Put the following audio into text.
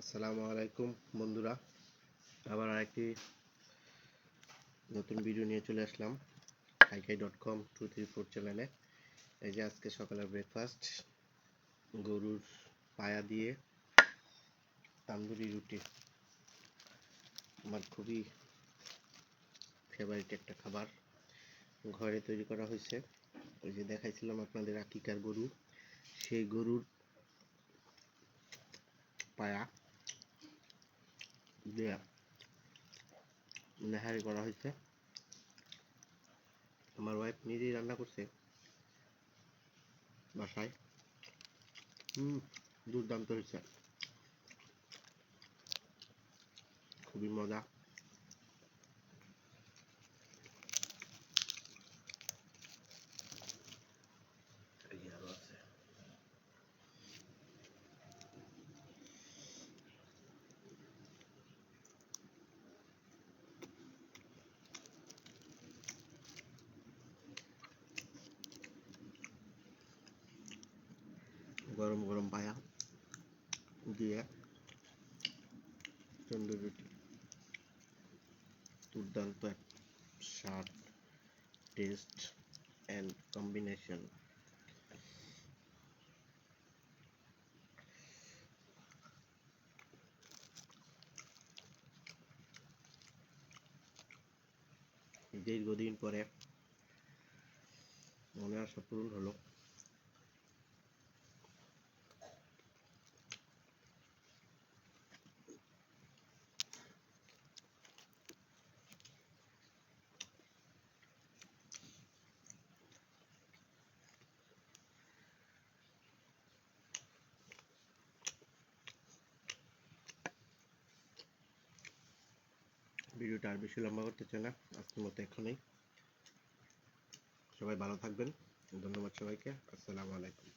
আসসালামু আলাইকুম, বন্ধুরা। আবার আরেকটি নতুন ভিডিও নিয়ে চলে আসলাম Khaikhai dot com two three four চ্যানেলে এই যে আজকে সকালের ব্রেকফাস্ট গরুর পায়া দিয়ে তান্দুরি রুটি। আমার খুবই ফেভারিট একটা খাবার। ঘরে তৈরি করা হয়েছে। ওই যে দেখাইছিলাম আপনাদের আকিকার গরু। সেই গরুর পায়া। দিয়ে নেহারি করা হয়েছে। আমার ওয়াইফ নিজেই রান্না করছে বাসায়। হুম দুর্দান্ত হয়েছে। খুবই মজা এই যে আরও আছে গরম গরম পায়া দিয়ে তন্দুর রুটি। দুর্দান্ত এক স্বাদ টেস্ট অ্যান্ড কম্বিনেশন দীর্ঘদিন পরে মনে আশা পূরণ হলো। ভিডিওটা আর বেশি লম্বা করতে চাই না, আজকের মতো এখনই। সবাই ভালো থাকবেন, ধন্যবাদ সবাইকে, আসসালামু আলাইকুম।